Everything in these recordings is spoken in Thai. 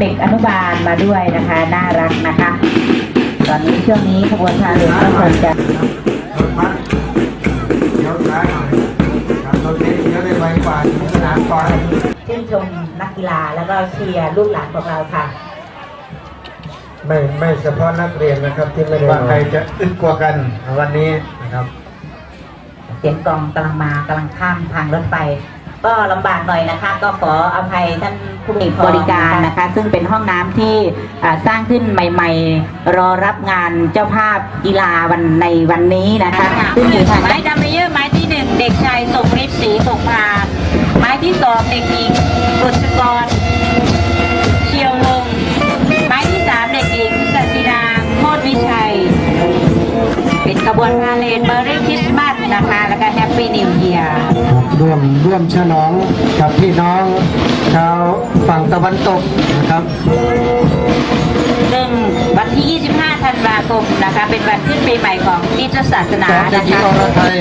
เด็กอนุบาลมาด้วยนะคะ น่ารักนะคะ ตอนนี้ช่วงนี้ขบวนพาเหรดก็คงจะรถบัสเลี้ยวซ้ายหน่อยครับรถเล็กเลี้ยวได้ไวกว่าที่สนามก่อนชื่นชมนักกีฬาแล้วก็เชียร์ลูกหลานของเราค่ะ ไม่ไม่เฉพาะนักเรียนนะครับ ที่ไม่ได้ว่าใครจะอึดกว่ากันวันนี้นะครับ เสียงกลองกำลังมากำลังข้ามทางรถไฟ ก็ลำบากหน่อยนะคะ ก็ขออภัยท่านผู้บริการนะคะ ซึ่งเป็นห้องน้ำที่อ่าสร้างขึ้นใหม่ ๆ รอรับงานเจ้าภาพกีฬาวันในวันนี้นะคะซึ่งอยู่ทางไม้ดัมเบลเยอร์ไม้ที่หนึ่งเด็กชายสมฤทธิ์ศรีสงพานไม้ที่สองเด็กหญิงบุษกรเชียวลง ไม้ที่สามเด็กหญิงสัสิดาโคตรวิชัย เป็นขบวนพาเลทเมอร์รี่คริสต์มาส นะคะ แล้วก็แฮปปี้นิวเยียร์ร่วมร่วมฉลองกับพี่น้องชาวฝั่งตะวันตกนะครับซึ่งวันที่ 25 ธันวาคมนะคะ เป็นวันขึ้นปีใหม่ของคริสตศาสนาสองเด็กนะหญิงคะ อรไทย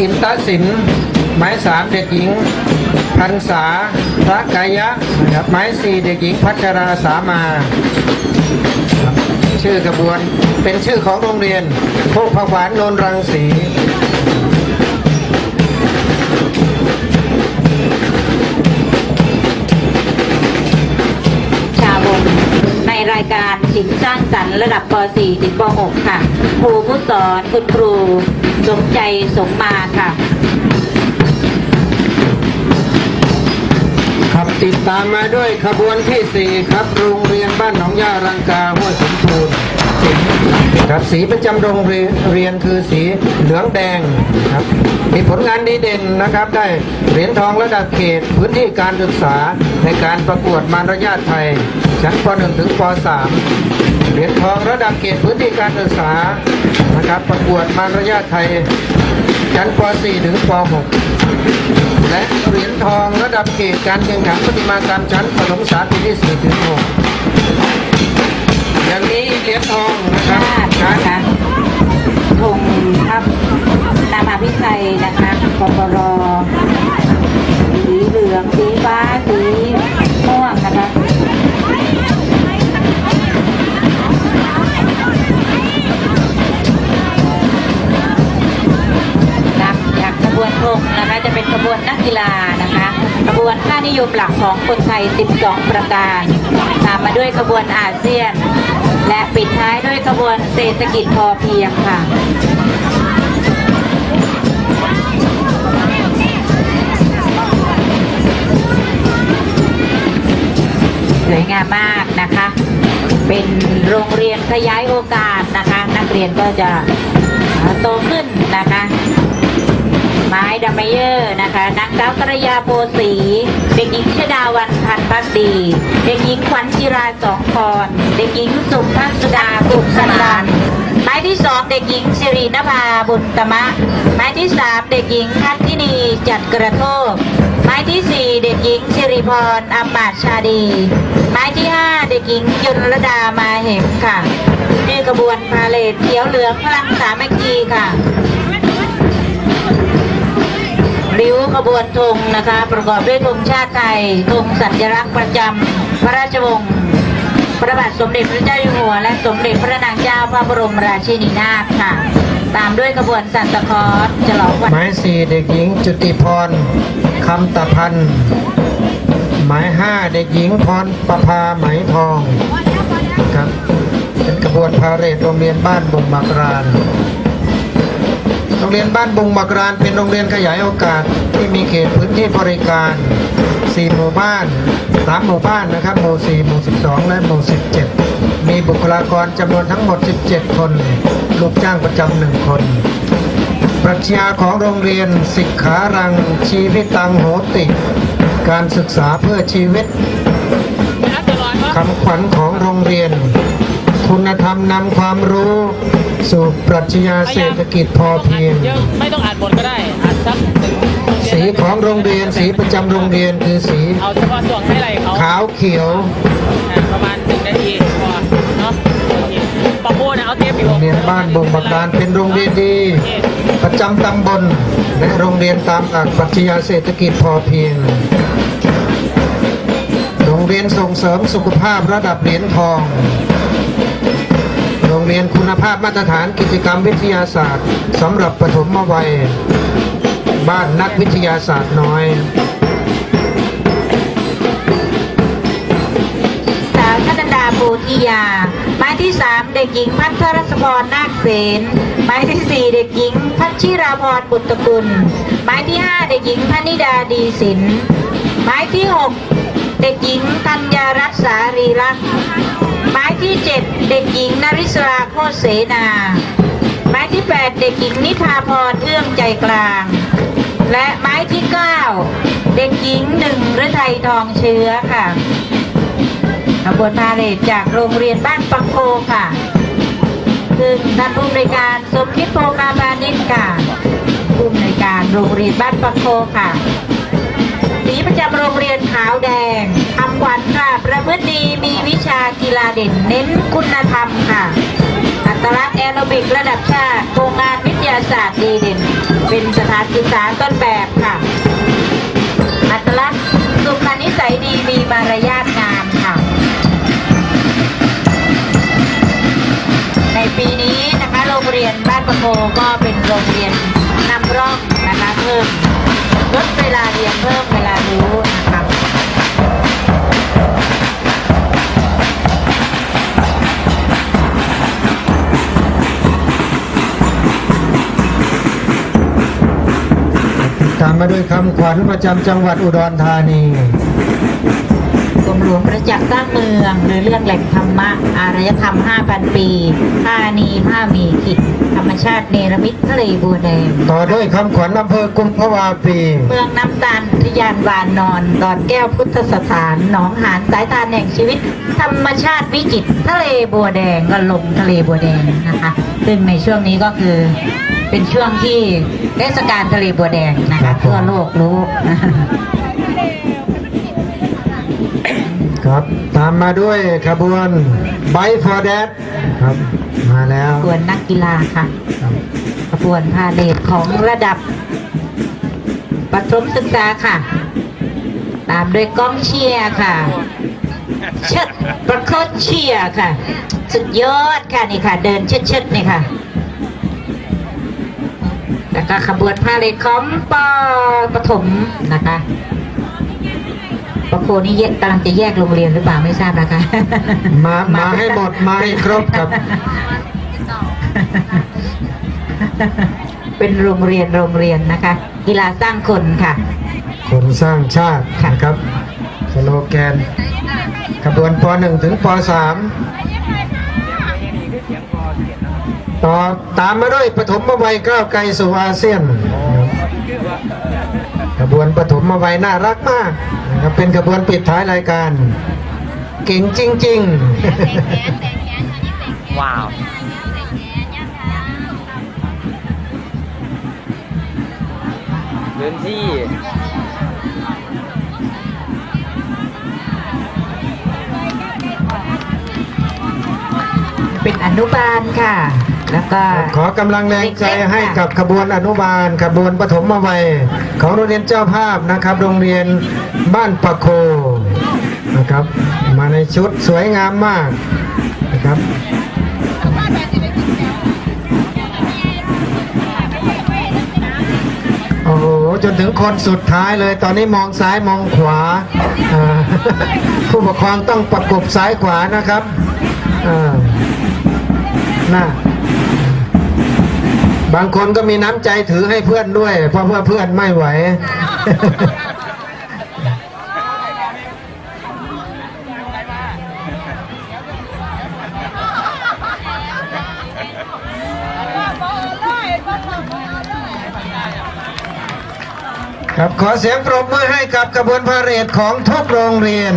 อินตสินหมายสามเด็กหญิงพันษาพระกายะนะครับหมายสี่เด็กหญิงพัชราสามาครับชื่อกระบวนเป็นชื่อของโรงเรียนโคกผวานโนนรังสี การสินสร้างสรรค์ระดับป .4 ถึงป .6 ค่ะ ครูผู้สอนคุณครูสมใจสมมาค่ะ ครับติดตามมาด้วยขบวนที่ 4 ครับโรงเรียนบ้านหนองย่ารังกาห้วยสมบูรณ์ ครับสีประจำโรงเรียนเรียนคือสีเหลืองแดงครับมีผลงานดีเด่นนะครับ ได้เหรียญทองระดับเขตพื้นที่การศึกษาในการประกวดมารยาทไทย ชั้นป .1 ถึงป .3 เหรียญทองระดับเขตพื้นที่การศึกษานะครับ ประกวดมารยาทไทย ชั้นป .4 ถึงป .6 และเหรียญทองระดับเขตการแข่งขันประติมากรรมชั้นประถมศึกษาปีที่4ถึง6 อย่างนี้เหรียญทองนะครับนะคะธงทัพนามาพิไทยนะคะปปรสีเหลืองสีฟ้าสีม่วงนะคะนำจากขบวนธงนะคะจะเป็นขบวนนักกีฬานะคะขบวนค่านิยมหลักของคนไทย 12 ประการ ตามมาด้วยขบวนอาเซียน ขบวนเศรษฐกิจพอเพียงค่ะสวยงามมากนะคะ เป็นโรงเรียนขยายโอกาสนะคะ นักเรียนก็จะโตขึ้นนะคะ ไม้ดัมเมเยอร์นะคะนางสาวกระยาโพสีเด็กหญิงชดาวันพันธ์พักดีเด็กหญิงขวัญจิราสองพรเด็กหญิงสุภัสดากุศลานไม้ที่สองเด็กหญิงสิรินภาบุญตมะไม้ที่สามเด็กหญิงทัศทินีจัดกระโทกไม้ที่สี่เด็กหญิงสิริพรอมมาตชาดีไม้ที่ห้าเด็กหญิงยนรดามาเหมค่ะนี่กระบวนพาเลทเขียวเหลืองพลังสามัคคีค่ะ ริ้วขบวนธงนะคะ ประกอบด้วยธงชาติไทยธงสัญลักษณ์ประจำพระราชวงศ์พระบาทสมเด็จพระเจ้าอยู่หัว และสมเด็จพระนางเจ้าพระบรมราชินีนาถค่ะ ตามด้วยขบวนสันตะคอสฉลองวันหมายสี่เด็กหญิงจุติพรคำตะพันหมายห้าเด็กหญิงพรประภาไหมทองครับเป็นกระบวนพาเหรดโรงเรียนบ้านบุงมากราน รงเรียนบ้านบุงมากรานเป็นโรงเรียนขยายโอกาสที่มีเขตพื้นที่บริการ 4 หมู่บ้าน 3 หมู่บ้านนะครับหมู่ 4 หมู่ 12 และหมู่ 17 มีบุคลากรจำนวนทั้งหมด 17 คน ลูกจ้างประจำหนึ่งคน ปรัชญาของโรงเรียนสิกขารังชีวิตตังโหติ การศึกษาเพื่อชีวิตคำขวัญของโรงเรียน คุณธรรมนำความรู้ สู่ปรัชญาเศรษฐกิจพอเพียงเยอะไม่ต้องอ่านบทก็ได้อ่านสักหนึ่งสีของโรงเรียนสีประจำโรงเรียนคือสีเอาเฉพาะช่วงให้ไรเขาขาวเขียวอ่านประมาณหนึ่งนาทีพอเนาะโอเคปะโบนะเอาเทปอยู่โรงเรียนบ้านบงบาการเป็นโรงเรียนดี ประจำตำบลและโรงเรียนตามหลักปรัชญาเศรษฐกิจพอเพียงโรงรงเรียนส่งเสริมสุขภาพระดับเหรียญทองโรียนคุณภาพมาตรฐานกิจกรรมวิทยาศาสตร์สำหรับปฐมวัย บ้านนักวิทยาศาสตร์น้อย สาวธนดาโพธิยาหมายที่ 3 เด็กหญิงพัทรศพรนาคเสนหมายที่ 4 เด็กหญิงพัชชิราพรบุตรกุลหมายที่ 5 เด็กหญิงพนิดาดีสินหมายที่ 6 เด็กหญิงธัญญารัตน์สารีรัตน์ หมายที่ 7 เด็กหญิงนริศราโคเสนา หมายที่ 8 เด็กหญิงนิพาพรเอื้อมใจกลาง และหมายที่ 9 เด็กหญิงหนึ่งฤทัยทองเชื้อค่ะขบวนพาเหรดจากโรงเรียนบ้านปังโพค่ะซึ่งท่านผู้อำนการสมคิดโพกาบานิชค่ะผู้อำนการโรงเรียนบ้านปังโพค่ะ ประจำโรงเรียนขาวแดงคำขวัญค่ะประพฤติดีมีวิชากีฬาเด่นเน้นคุณธรรมค่ะ อัตลักษณ์แอโรบิกระดับชาติโครงงานวิทยาศาสตร์ดีเด่น เป็นสถานศึกษาต้นแบบค่ะ อัตลักษณ์สุขนิสัยดีมีมารยาทงามค่ะ ในปีนี้นะคะโรงเรียนบ้านประโคก็เป็นโรงเรียนามมาด้วยคำขวัญประจำจังหวัดอุดรธานีกรมหลวงประจักษ์สร้างเมืองหรือเรื่องแหล่งธรรมะ อารยธรรม 5,000 ปีธานีผ้ามีขิดธรรมชาติเนรมิตทะเลบัวแดง ต่อด้วยคำขวัญอำเภอกุมภาวาปี เมืองน้ำตาลทยานวานนอนดอนแก้วพุทธสถานหนองหานสายตาแห่งชีวิต ธรรมชาติวิจิตรทะเลบัวแดงก็ลงทะเลบัวแดงนะคะ ซึ่งในช่วงนี้ก็คือเป็นช่วงที่ เทศกาลทะเลบัวแดงนะครัคะบผมทั่วโลกรู้ครับ ตามมาด้วยขบวนไบฟอร์แดดครับ มาแล้วขบวนนักกีฬาค่ะครับขบวนพาเลทของระดับประถมศึกษาค่ะ ตามด้วยกองเชียร์ค่ะเชิดประโคดเชียร์ค่ะ สุดยอดค่ะนี่ค่ะ เดินเชิดเชิดๆนี่ค่ะ แล้วก็ขบวนพาเลทของปอปฐมนะคะปอโคนี่แยกกำลังจะแยกโรงเรียนหรือเปล่าไม่ทราบนะคะ มามาให้หมดมาให้ครบครับ เป็นโรงเรียนโรงเรียนนะคะ กีฬาสร้างคนค่ะ คนสร้างชาติค่ะนะครับสโลแกนขบวนป .1 ถึงป .3 ต่อตามมาด้วยปฐมวัยก้าวไกลสู่อาเซียนขบวนปฐมวัยน่ารักมากนะครับเป็นขบวนปิดท้ายรายการ เก่งจริง ๆ ว้าวพื้นที่เป็นอนุบาลค่ะ แล้วก็ ขอกำลังแรงใจให้กับขบวนอนุบาลขบวนปฐมวัย ของโรงเรียนเจ้าภาพนะครับ โรงเรียนบ้านปะโคนะครับ มาในชุดสวยงามมากนะครับโอ้โหจนถึงคนสุดท้ายเลย ตอนนี้มองซ้ายมองขวาอ่าผู้ปกครองต้องประกบซ้ายขวานะครับอ่าน่า บางคนก็มีน้ำใจถือให้เพื่อนด้วย เพราะว่าเพื่อนไม่ไหว ครับขอเสียงปรบมือให้กับกระบวนพาเหรดของทุกโรงเรียน